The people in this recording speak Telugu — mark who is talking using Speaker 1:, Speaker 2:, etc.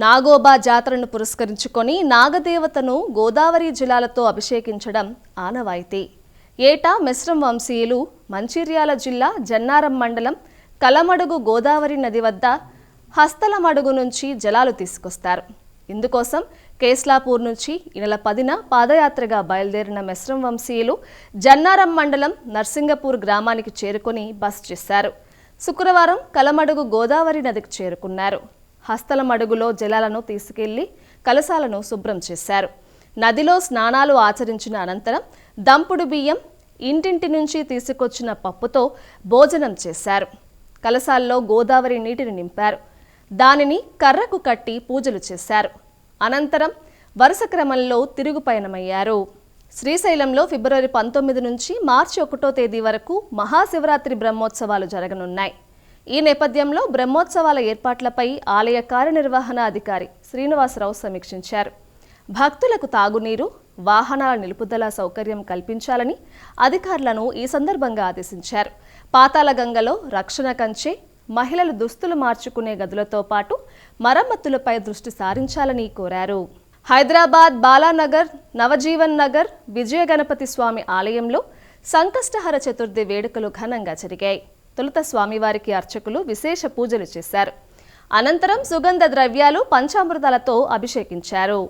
Speaker 1: నాగోబా జాతరను పురస్కరించుకొని నాగదేవతను గోదావరి జిల్లాలతో అభిషేకించడం ఆనవాయితీ. ఏటా మిశ్రం వంశీయులు మంచిర్యాల జిల్లా జన్నారం మండలం కలమడుగు గోదావరి నది వద్ద హస్తలమడుగు నుంచి జలాలు తీసుకొస్తారు. ఇందుకోసం కేస్లాపూర్ నుంచి ఈ నెల పదిన పాదయాత్రగా బయలుదేరిన మెస్రం వంశీయులు జన్నారం మండలం నర్సింగపూర్ గ్రామానికి చేరుకొని బస్ చేశారు. శుక్రవారం కలమడుగు గోదావరి నదికి చేరుకున్నారు. హస్తలమడుగులో జలాలను తీసుకెళ్ళి కలశాలను శుభ్రం చేశారు. నదిలో స్నానాలు ఆచరించిన అనంతరం దంపుడు బియ్యం ఇంటింటి నుంచి తీసుకొచ్చిన పప్పుతో భోజనం చేశారు. కలశాల్లో గోదావరి నీటిని నింపారు. దానిని కర్రకు కట్టి పూజలు చేశారు. అనంతరం వరుస క్రమంలో తిరుగు పయనమయ్యారు శ్రీశైలంలో ఫిబ్రవరి పంతొమ్మిది నుంచి మార్చి ఒకటో తేదీ వరకు మహాశివరాత్రి బ్రహ్మోత్సవాలు జరగనున్నాయి. ఈ నేపథ్యంలో బ్రహ్మోత్సవాల ఏర్పాట్లపై ఆలయ కార్యనిర్వహణ అధికారి శ్రీనివాసరావు సమీక్షించారు. భక్తులకు తాగునీరు వాహనాల నిలుపుదల సౌకర్యం కల్పించాలని అధికారులను ఈ సందర్భంగా ఆదేశించారు. పాతాళగంగలో రక్షణ కంచె మహిళలు దుస్తులు మార్చుకునే గదులతో పాటు మరమ్మతులపై దృష్టి సారించాలని కోరారు. హైదరాబాద్ బాలానగర్ నవజీవన్ నగర్ విజయ గణపతి స్వామి ఆలయంలో సంకష్టహర చతుర్థి వేడుకలు ఘనంగా జరిగాయి. తొలుత స్వామివారికి అర్చకులు విశేష పూజలు చేశారు. అనంతరం సుగంధ ద్రవ్యాలు పంచామృతాలతో అభిషేకించారు.